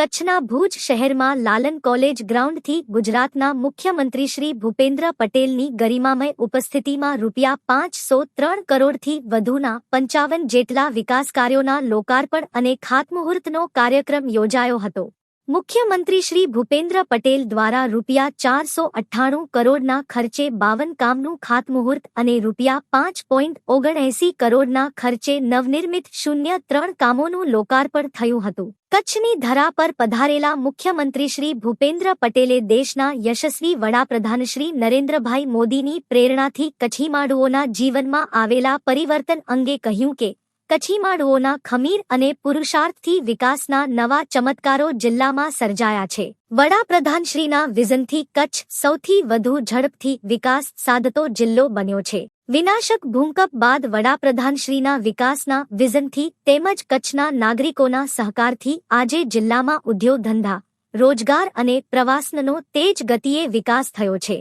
કચ્છના ભુજ શહેરમાં લાલન કોલેજ ગ્રાઉન્ડથી ગુજરાતના મુખ્યમંત્રી શ્રી ભૂપેન્દ્ર પટેલની ગરિમામય ઉપસ્થિતિમાં રૂપિયા પાંચસો ત્રણ કરોડથી વધુના પંચાવન જેટલા વિકાસ કાર્યોના લોકાર્પણ અને ખાતમુહૂર્તનો કાર્યક્રમ યોજાયો હતો. મુખ્યમંત્રી શ્રી ભૂપેન્દ્ર પટેલ દ્વારા રૂપિયા ચારસો અઠ્ઠાણું કરોડના ખર્ચે બાવન કામનું ખાતમુહૂર્ત અને રૂપિયા પાંચ પોઈન્ટ ઓગણએંસી કરોડના ખર્ચે નવનિર્મિત શૂન્ય ત્રણ કામોનું લોકાર્પણ થયું હતું. કચ્છની ધરા પર પધારેલા મુખ્યમંત્રી શ્રી ભૂપેન્દ્ર પટેલે દેશના યશસ્વી વડાપ્રધાન શ્રી નરેન્દ્રભાઈ મોદીની પ્રેરણાથી કચ્છીમાડુઓના જીવનમાં આવેલા પરિવર્તન અંગે કહ્યું કે કચ્છીમાડુઓના ખમીર અને પુરુષાર્થથી વિકાસના નવા ચમત્કારો જિલ્લામાં સર્જાયા છે. વડાપ્રધાનશ્રીના વિઝનથી કચ્છ સૌથી વધુ ઝડપથી વિકાસ સાધતો જિલ્લો બન્યો છે. વિનાશક ભૂંકપ બાદ વડાપ્રધાનશ્રીના વિકાસના વિઝનથી તેમજ કચ્છના નાગરિકોના સહકારથી આજે જિલ્લામાં ઉદ્યોગ ધંધા, રોજગાર અને પ્રવાસનનો તેજ ગતિએ વિકાસ થયો છે.